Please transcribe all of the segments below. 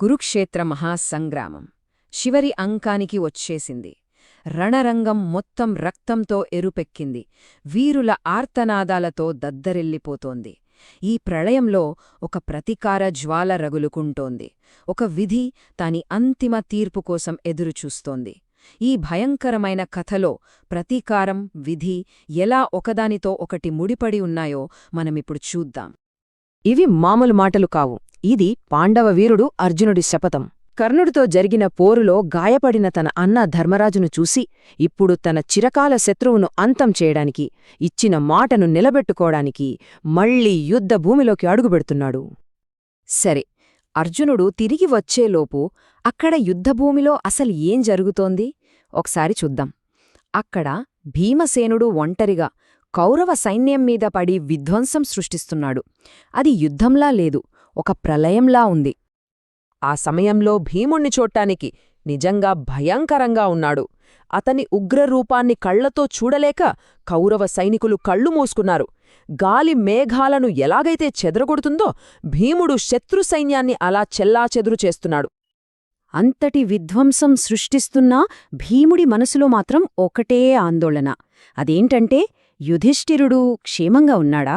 కురుక్షేత్ర మహాసంగ్రామం. చివరి అంకానికి వచ్చేసింది. రణరంగం మొత్తం రక్తంతో ఎరుపెక్కింది. వీరుల ఆర్తనాదాలతో దద్దరిల్లిపోతోంది. ఈ ప్రళయంలో ఒక ప్రతీకార జ్వాల రగులుకుంటోంది. ఒక విధి దాని అంతిమ తీర్పు కోసం ఎదురుచూస్తోంది. ఈ భయంకరమైన కథలో ప్రతీకారం విధి ఎలా ఒకదానితో ఒకటి ముడిపడి ఉన్నాయో మనమిప్పుడు చూద్దాం. ఇవి మామూలు మాటలు కావు. ఇది పాండవ వీరుడు అర్జునుడి శపథం. కర్ణుడితో జరిగిన పోరులో గాయపడిన తన అన్న ధర్మరాజును చూసి ఇప్పుడు తన చిరకాల శత్రువును అంతం చేయడానికి ఇచ్చిన మాటను నిలబెట్టుకోడానికి మళ్ళీ యుద్ధ భూమిలోకి అడుగుపెడుతున్నాడు. సరే అర్జునుడు తిరిగి వచ్చేలోపు అక్కడ యుద్ధభూమిలో అసలు ఏం జరుగుతోంది? ఒకసారి చూద్దాం. అక్కడ భీమసేనుడు ఒంటరిగా కౌరవ సైన్యం మీద పడి విధ్వంసం సృష్టిస్తున్నాడు. అది యుద్ధంలా లేదు. ఒక ప్రళయంలా ఉంది. ఆ సమయంలో భీముణ్ణి చూడ్టానికి నిజంగా భయంకరంగా ఉన్నాడు. అతని ఉగ్రరూపాన్ని కళ్ళతో చూడలేక కౌరవ సైనికులు కళ్ళు మూసుకున్నారు. గాలి మేఘాలను ఎలాగైతే చెదరగొడుతుందో భీముడు శత్రు సైన్యాన్ని అలా చెల్లాచెదురు చేస్తున్నాడు. అంతటి విధ్వంసం సృష్టిస్తున్నా భీముడి మనసులో మాత్రం ఒకటే ఆందోళన. అదేంటంటే యుధిష్ఠిరుడు క్షేమంగా ఉన్నాడా?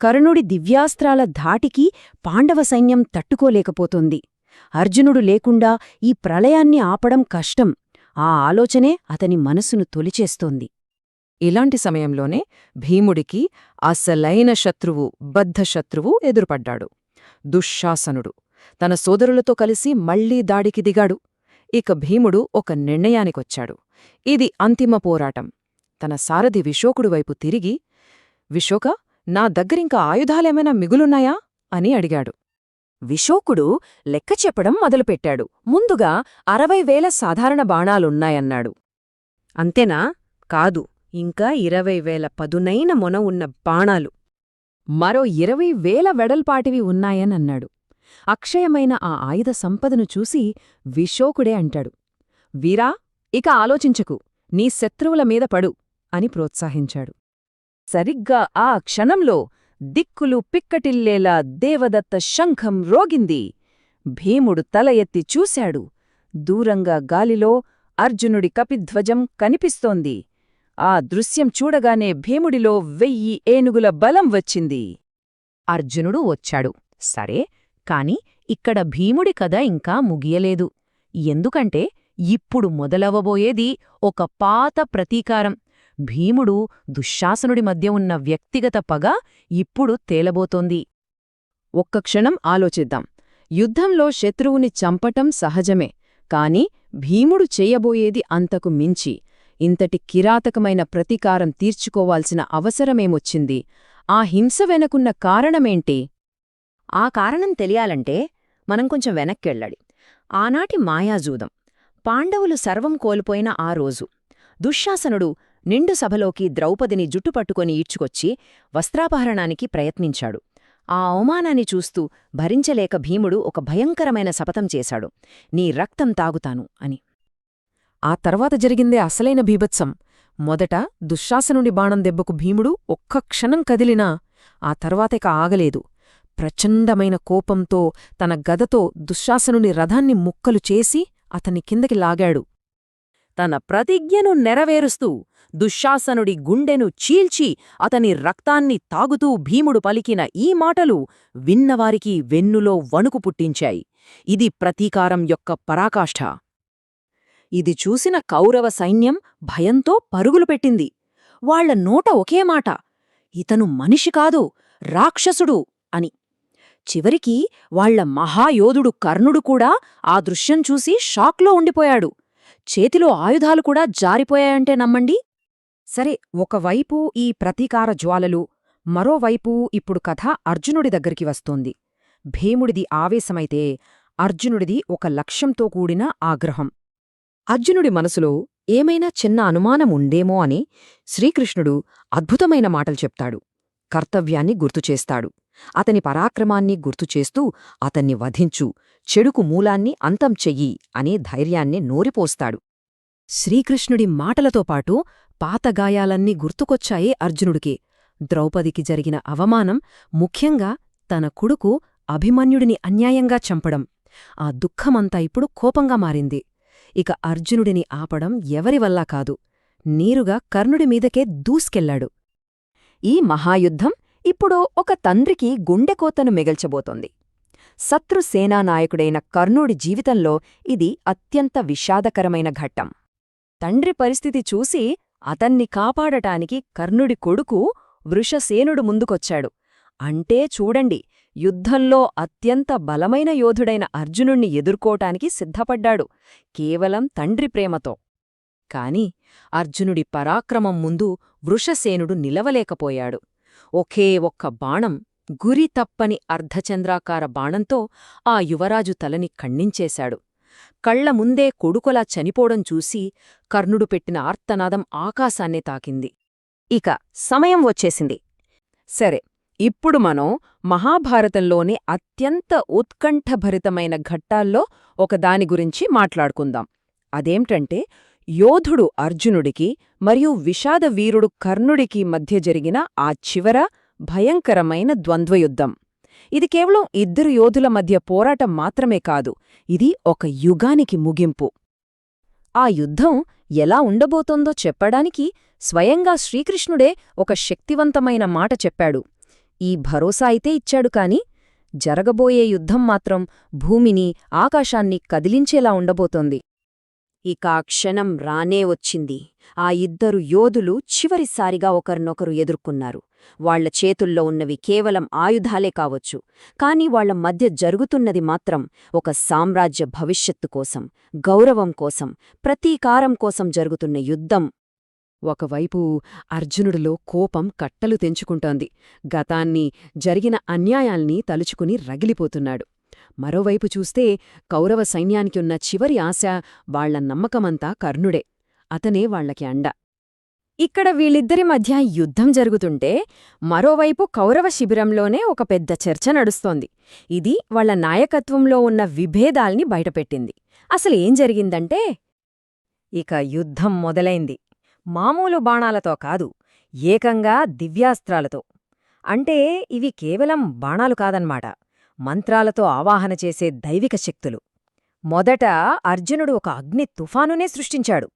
కర్ణుడి దివ్యాస్త్రాల ధాటికి పాండవ సైన్యం తట్టుకోలేకపోతోంది. అర్జునుడు లేకుండా ఈ ప్రళయాన్ని ఆపడం కష్టం. ఆ ఆలోచనే అతని మనసును తొలిచేస్తోంది. ఇలాంటి సమయంలోనే భీముడికి అసలైన శత్రువు బద్ధశత్రువు ఎదురుపడ్డాడు. దుశ్శాసనుడు. తన సోదరులతో కలిసి మళ్ళీ దాడికి దిగాడు. ఇక భీముడు ఒక నిర్ణయానికొచ్చాడు. ఇది అంతిమ పోరాటం. తన సారథి విశోకుడు వైపు తిరిగి విశోక నా దగ్గరింక ఆయుధాలేమైనా మిగులున్నాయా? అని అడిగాడు. విశోకుడు లెక్క చెప్పడం మొదలుపెట్టాడు. ముందుగా అరవై వేల సాధారణ బాణాలున్నాయన్నాడు. అంతేనా? కాదు. ఇంకా ఇరవై వేల పదునైన మొన ఉన్న బాణాలు. మరో ఇరవై వేల వెడల్పాటివి ఉన్నాయనన్నాడు. అక్షయమైన ఆ ఆయుధ సంపదను చూసి విశోకుడే అంటాడు. వీరా ఇక ఆలోచించకు. నీ శత్రువుల మీద పడు అని ప్రోత్సహించాడు. సరిగ్గా ఆ క్షణంలో దిక్కులు పిక్కటిల్లేలా దేవదత్త శంఖం రోగింది. భీముడు తల ఎత్తి చూశాడు. దూరంగా గాలిలో అర్జునుడి కపిధ్వజం కనిపిస్తోంది. ఆ దృశ్యం చూడగానే భీముడిలో వెయ్యి ఏనుగుల బలం వచ్చింది. అర్జునుడు వచ్చాడు. సరే కాని ఇక్కడ భీముడి కథ ఇంకా ముగియలేదు. ఎందుకంటే ఇప్పుడు మొదలవబోయేది ఒక పాత ప్రతీకారం. భీముడు దుశ్శాసనుడి మధ్య ఉన్న వ్యక్తిగత పగ ఇప్పుడు తేలబోతోంది. ఒక్క క్షణం ఆలోచిద్దాం. యుద్ధంలో శత్రువుని చంపటం సహజమే కాని భీముడు చేయబోయేది అంతకు మించి. ఇంతటి కిరాతకమైన ప్రతీకారం తీర్చుకోవాల్సిన అవసరమేమొచ్చింది? ఆ హింస వెనకున్న కారణమేంటి? ఆ కారణం తెలియాలంటే మనం కొంచెం వెనక్కెళ్ళాలి. ఆనాటి మాయాజూదం. పాండవులు సర్వం కోల్పోయిన ఆ రోజు. దుశ్శాసనుడు నిండు సభలోకి ద్రౌపదిని జుట్టుపట్టుకొని ఈడ్చుకొచ్చి వస్త్రాపహరణానికి ప్రయత్నించాడు. ఆ అవమానాన్ని చూస్తూ భరించలేక భీముడు ఒక భయంకరమైన శపథం చేశాడు. నీ రక్తం తాగుతాను అని. ఆ తర్వాత జరిగిందే అసలైన భీభత్సం. మొదట దుశ్శాసనుడి బాణం దెబ్బకు భీముడు ఒక్క క్షణం కదిలినా ఆ తర్వాతిక ఆగలేదు. ప్రచండమైన కోపంతో తన గదతో దుశ్శాసనుని రథాన్ని ముక్కలు చేసి అతన్ని కిందకి లాగాడు. తన ప్రతిజ్ఞను నెరవేరుస్తూ దుశ్శాసనుడి గుండెను చీల్చి అతని రక్తాన్ని తాగుతూ భీముడు పలికిన ఈ మాటలు విన్నవారికి వెన్నులో వణుకు పుట్టించాయి. ఇది ప్రతీకారం యొక్క పరాకాష్ఠ. ఇది చూసిన కౌరవ సైన్యం భయంతో పరుగులు పెట్టింది. వాళ్ళ నోట ఒకే మాట ఇతను మనిషి కాదు రాక్షసుడు అని. చివరికి వాళ్ళ మహాయోధుడు కర్ణుడు కూడా ఆ దృశ్యం చూసి షాక్లో ఉండిపోయాడు. చేతిలో ఆయుధాలు కూడా జారిపోయాయంటే నమ్మండి. సరే ఒకవైపు ఈ ప్రతీకార జ్వాలలు మరోవైపు ఇప్పుడు కథ అర్జునుడి దగ్గరికి వస్తోంది. భీముడిది ఆవేశమైతే అర్జునుడిది ఒక లక్ష్యంతో కూడిన ఆగ్రహం. అర్జునుడి మనసులో ఏమైనా చిన్న అనుమానం ఉందేమో అని శ్రీకృష్ణుడు అద్భుతమైన మాటలు చెప్తాడు. కర్తవ్యాన్ని గుర్తుచేస్తాడు అతని పరాక్రమాన్ని గుర్తుచేస్తూ అతన్ని వధించు చెడుకు మూలాన్ని అంతం చెయ్యి అనే ధైర్యాన్ని నోరిపోస్తాడు. శ్రీకృష్ణుడి మాటలతో పాటు పాతగాయాలన్నీ గుర్తుకొచ్చాయి గుర్తుకొచ్చాయే అర్జునుడికి. ద్రౌపదికి జరిగిన అవమానం ముఖ్యంగా తన కొడుకు అభిమన్యుడిని అన్యాయంగా చంపడం. ఆ దుఃఖమంతా ఇప్పుడు కోపంగా మారింది. ఇక అర్జునుడిని ఆపడం ఎవరివల్లా కాదు. నీరుగా కర్ణుడి మీదకే దూసుకెళ్ళాడు. ఈ మహాయుద్ధం ఇప్పుడు ఒక తండ్రికి గుండెకోతను మిగల్చబోతోంది. శత్రు సేనానాయకుడైన కర్ణుడి జీవితంలో ఇది అత్యంత విషాదకరమైన ఘట్టం. తండ్రి పరిస్థితి చూసి అతన్ని కాపాడటానికి కర్ణుడి కొడుకు వృషసేనుడు ముందుకొచ్చాడు. అంటే చూడండి యుద్ధంలో అత్యంత బలమైన యోధుడైన అర్జునుణ్ణి ఎదుర్కోటానికి సిద్ధపడ్డాడు కేవలం తండ్రి ప్రేమతో. కాని అర్జునుడి పరాక్రమం ముందు వృషసేనుడు నిలవలేకపోయాడు. ఒకే ఒక్క బాణం గురి తప్పని అర్ధచంద్రాకార బాణంతో ఆ యువరాజు తలని ఖండించేశాడు. కళ్ళ ముందే కొడుకులా చనిపోవడం చూసి కర్ణుడు పెట్టిన ఆర్తనాదం ఆకాశాన్నే తాకింది. ఇక సమయం వచ్చేసింది. సరే ఇప్పుడు మనం మహాభారతంలోని అత్యంత ఉత్కంఠభరితమైన ఘట్టాల్లో ఒకదాని గురించి మాట్లాడుకుందాం. అదేంటంటే యోధుడు అర్జునుడికి మరియు విషాద వీరుడు కర్ణుడికి మధ్య జరిగిన ఆ చివర భయంకరమైన ద్వంద్వయుద్ధం. ఇది కేవలం ఇద్దరు యోధుల మధ్య పోరాటం మాత్రమే కాదు ఇది ఒక యుగానికి ముగింపు. ఆ యుద్ధం ఎలా ఉండబోతోందో చెప్పడానికి స్వయంగా శ్రీకృష్ణుడే ఒక శక్తివంతమైన మాట చెప్పాడు. ఈ భరోసా అయితే ఇచ్చాడు కాని జరగబోయే యుద్ధం మాత్రం భూమిని ఆకాశాన్ని కదిలించేలా ఉండబోతోంది. ఇక ఆ క్షణం రానే వచ్చింది. ఆ ఇద్దరు యోధులు చివరిసారిగా ఒకరినొకరు ఎదుర్కొన్నారు. వాళ్ళ చేతుల్లో ఉన్నవి కేవలం ఆయుధాలే కావచ్చు. కాని వాళ్ళ మధ్య జరుగుతున్నది మాత్రం ఒక సామ్రాజ్య భవిష్యత్తు కోసం గౌరవం కోసం ప్రతీకారం కోసం జరుగుతున్న యుద్ధం. ఒకవైపు అర్జునుడిలో కోపం కట్టలు తెంచుకుంటోంది. గతాన్ని జరిగిన అన్యాయాల్ని తలుచుకుని రగిలిపోతున్నాడు. మరోవైపు చూస్తే కౌరవ సైన్యానికి ఉన్న చివరి ఆశ వాళ్ళ నమ్మకమంతా కర్ణుడే. అతనే వాళ్ళకి అండ. ఇక్కడ వీళ్ళిద్దరి మధ్య యుద్ధం జరుగుతుంటే మరోవైపు కౌరవ శిబిరంలోనే ఒక పెద్ద చర్చ నడుస్తోంది. ఇది వాళ్ళ నాయకత్వంలో ఉన్న విభేదాల్ని బయటపెట్టింది. అసలేం జరిగిందంటే ఇక యుద్ధం మొదలైంది. మామూలు బాణాలతో కాదు ఏకంగా దివ్యాస్త్రాలతో. అంటే ఇవి కేవలం బాణాలు కాదన్మాట. మంత్రాలతో ఆవాహన చేసే దైవిక శక్తులు. మొదట అర్జునుడు ఒక అగ్ని తుఫానునే సృష్టించాడు.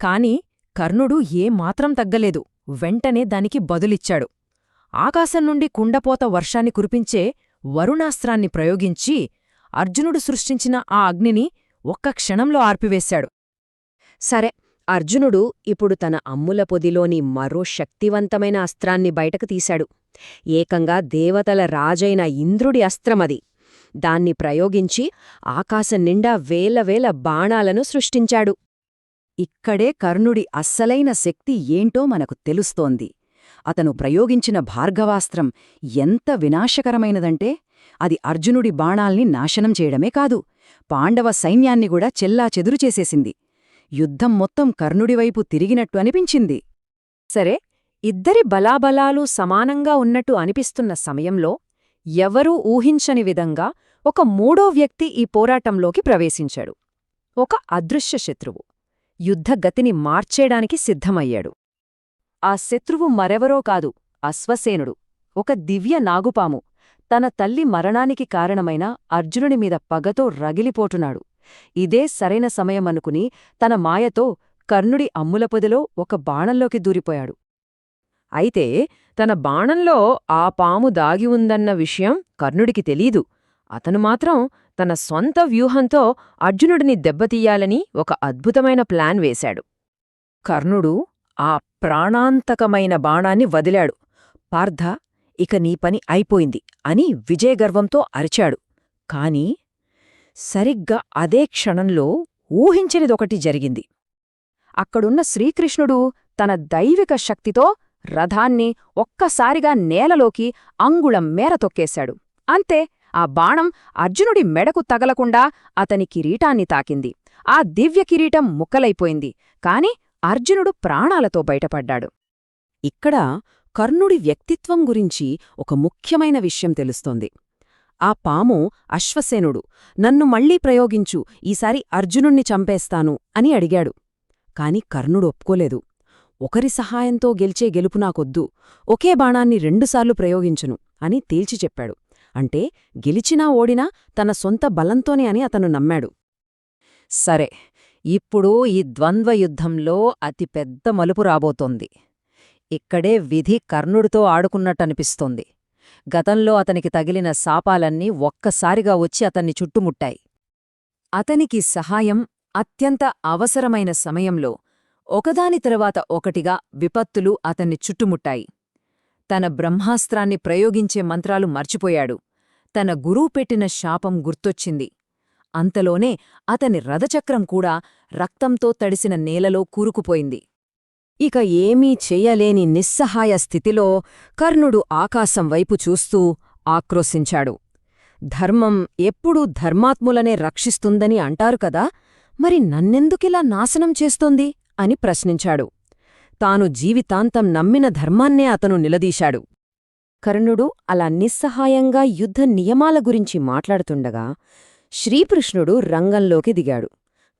కాని కర్ణుడు ఏమాత్రం తగ్గలేదు. వెంటనే దానికి బదులిచ్చాడు. ఆకాశం నుండి కుండపోత వర్షాన్ని కురిపించే వరుణాస్త్రాన్ని ప్రయోగించి అర్జునుడు సృష్టించిన ఆ అగ్నిని ఒక్క క్షణంలో ఆర్పివేశాడు. సరే అర్జునుడు ఇప్పుడు తన అమ్ముల పొదిలోని మరో శక్తివంతమైన అస్త్రాన్ని బయటకు తీశాడు. ఏకంగా దేవతల రాజైన ఇంద్రుడి అస్త్రమది దాన్ని ప్రయోగించి ఆకాశం నిండా వేల వేల బాణాలను సృష్టించాడు. ఇక్కడే కర్ణుడి అస్సలైన శక్తి ఏంటో మనకు తెలుస్తోంది. అతను ప్రయోగించిన భార్గవాస్త్రం ఎంత వినాశకరమైనదంటే అది అర్జునుడి బాణాల్ని నాశనం చేయడమే కాదు పాండవ సైన్యాన్ని కూడా చెల్లా చెదురు చేసేసింది. యుద్ధం మొత్తం కర్ణుడివైపు తిరిగినట్టు అనిపించింది. సరే ఇద్దరి బలాబలాలు సమానంగా ఉన్నట్టు అనిపిస్తున్న సమయంలో ఎవరూ ఊహించని విధంగా ఒక మూడో వ్యక్తి ఈ పోరాటంలోకి ప్రవేశించాడు. ఒక అదృశ్య శత్రువు. యుద్ధగతిని మార్చేయడానికి సిద్ధమయ్యాడు. ఆ శత్రువు మరెవరో కాదు అశ్వసేనుడు. ఒక దివ్య నాగుపాము. తన తల్లి మరణానికి కారణమైన అర్జునుని మీద పగతో రగిలిపోటున్నాడు ఇదే సరైన సమయమనుకుని తన మాయతో కర్ణుడి అమ్ములపొదిలో ఒక బాణంలోకి దూరిపోయాడు. అయితే తన బాణంలో ఆ పాము దాగి ఉందన్న విషయం కర్ణుడికి తెలీదు. అతను మాత్రం తన సొంత వ్యూహంతో అర్జునుడిని దెబ్బతీయాలని ఒక అద్భుతమైన ప్లాన్ వేశాడు. కర్ణుడు ఆ ప్రాణాంతకమైన బాణాన్ని వదిలాడు. పార్థ ఇక నీ పని అయిపోయింది అని విజయగర్వంతో అరిచాడు. కాని సరిగ్గా అదే క్షణంలో ఊహించనిదొకటి జరిగింది. అక్కడున్న శ్రీకృష్ణుడు తన దైవిక శక్తితో రథాన్ని ఒక్కసారిగా నేలలోకి అంగుళం మేర తొక్కేశాడు. అంతే ఆ బాణం అర్జునుడి మెడకు తగలకుండా అతని కిరీటాన్ని తాకింది. ఆ దివ్య కిరీటం ముక్కలైపోయింది. కాని అర్జునుడు ప్రాణాలతో బయటపడ్డాడు. ఇక్కడ కర్ణుడి వ్యక్తిత్వం గురించి ఒక ముఖ్యమైన విషయం తెలుస్తోంది. ఆ పాము అశ్వసేనుడు నన్ను మళ్ళీ ప్రయోగించు. ఈసారి అర్జునుణ్ణి చంపేస్తాను అని అడిగాడు. కాని కర్ణుడు ఒప్పుకోలేదు. ఒకరి సహాయంతో గెలిచే గెలుపు నాకొద్దు. ఒకే బాణాన్ని రెండుసార్లు ప్రయోగించును అని తేల్చి చెప్పాడు. అంటే గెలిచినా ఓడినా తన సొంత బలంతోనే అని అతను నమ్మాడు. సరే ఇప్పుడు ఈ ద్వంద్వ యుద్ధంలో అతిపెద్ద మలుపు రాబోతోంది. ఇక్కడే విధి కర్ణుడితో ఆడుకున్నట్టనిపిస్తోంది. గతంలో అతనికి తగిలిన శాపాలన్నీ ఒక్కసారిగా వచ్చి అతన్ని చుట్టుముట్టాయి. అతనికి సహాయం అత్యంత అవసరమైన సమయంలో ఒకదాని తరువాత ఒకటిగా విపత్తులు అతన్ని చుట్టుముట్టాయి. తన బ్రహ్మాస్త్రాన్ని ప్రయోగించే మంత్రాలు మర్చిపోయాడు. తన గురువు పెట్టిన శాపం గుర్తొచ్చింది. అంతలోనే అతని రథచక్రం కూడా రక్తంతో తడిసిన నేలలో కూరుకుపోయింది. ఇక ఏమీ చెయ్యలేని నిస్సహాయ స్థితిలో కర్ణుడు ఆకాశం వైపు చూస్తూ ఆక్రోశించాడు. ధర్మం ఎప్పుడూ ధర్మాత్ములనే రక్షిస్తుందని అంటారు కదా మరి నన్నెందుకిలా నాశనం చేస్తోంది అని ప్రశ్నించాడు. తాను జీవితాంతం నమ్మిన ధర్మాన్నే అతను నిలదీశాడు. కర్ణుడు అలా నిస్సహాయంగా యుద్ధ నియమాల గురించి మాట్లాడుతుండగా శ్రీకృష్ణుడు రంగంలోకి దిగాడు.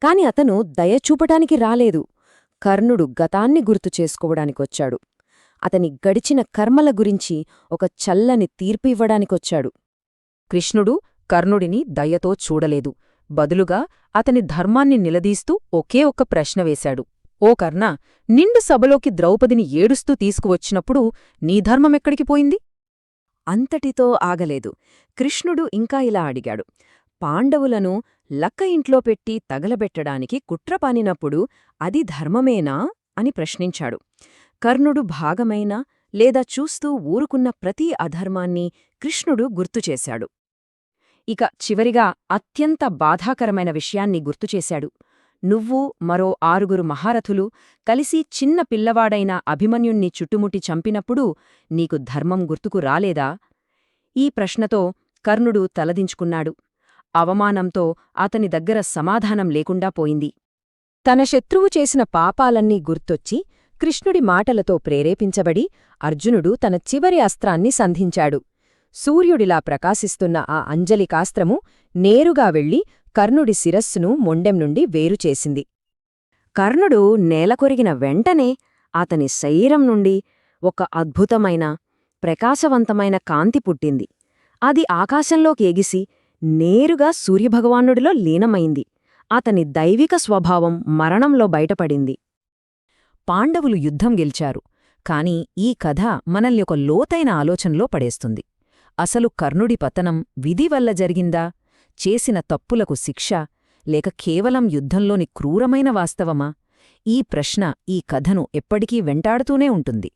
కాని అతను దయ చూపటానికి రాలేదు. కర్ణుడు గతాన్ని గుర్తు చేసుకోవడానికొచ్చాడు. అతని గడిచిన కర్మల గురించి ఒక చల్లని తీర్పు ఇవ్వడానికొచ్చాడు. కృష్ణుడు కర్ణుడిని దయతో చూడలేదు. బదులుగా అతని ధర్మాన్ని నిలదీస్తూ ఒకే ఒక్క ప్రశ్న వేశాడు. ఓ కర్ణ నిండు సభలోకి ద్రౌపదిని ఏడుస్తూ తీసుకువచ్చినప్పుడు నీ ధర్మమెక్కడికి పోయింది? అంతటితో ఆగలేదు. కృష్ణుడు ఇంకా ఇలా అడిగాడు. పాండవులను లక్క ఇంట్లో పెట్టి తగలబెట్టడానికి కుట్రపానినప్పుడు అది ధర్మమేనా? అని ప్రశ్నించాడు. కర్ణుడు భాగమైనా లేదా చూస్తూ ఊరుకున్న ప్రతి అధర్మాన్ని కృష్ణుడు గుర్తుచేశాడు ఇక చివరిగా అత్యంత బాధాకరమైన విషయాన్ని గుర్తుచేశాడు నువ్వు మరో ఆరుగురు మహారథులు కలిసి చిన్న పిల్లవాడైన అభిమన్యుణ్ణి చుట్టుముట్టి చంపినప్పుడు నీకు ధర్మం గుర్తుకు రాలేదా? ఈ ప్రశ్నతో కర్ణుడు తలదించుకున్నాడు. అవమానంతో అతని దగ్గర సమాధానం లేకుండా పోయింది. తన శత్రువు చేసిన పాపాలన్నీ గుర్తొచ్చి కృష్ణుడి మాటలతో ప్రేరేపించబడి అర్జునుడు తన చివరి అస్త్రాన్ని సంధించాడు. సూర్యుడిలా ప్రకాశిస్తున్న ఆ అంజలికాస్త్రము నేరుగా వెళ్ళి కర్ణుడి శిరస్సును మొండెం నుండి వేరుచేసింది కర్ణుడు నేలకొరిగిన వెంటనే అతని శరీరం నుండి ఒక అద్భుతమైన ప్రకాశవంతమైన కాంతి పుట్టింది. అది ఆకాశంలోకి ఎగిసి నేరుగా సూర్యభగవానుడిలో లీనమైంది. అతని దైవిక స్వభావం మరణంలో బయటపడింది. పాండవులు యుద్ధం గెలిచారు. కాని ఈ కథ మనల్ని ఒక లోతైన ఆలోచనలో పడేస్తుంది. అసలు కర్ణుడి పతనం విధి వల్ల జరిగిందా? చేసిన తప్పులకు శిక్ష లేక కేవలం యుద్ధంలోని క్రూరమైన వాస్తవమా? ఈ ప్రశ్న ఈ కథను ఎప్పటికీ వెంటాడుతూనే ఉంటుంది.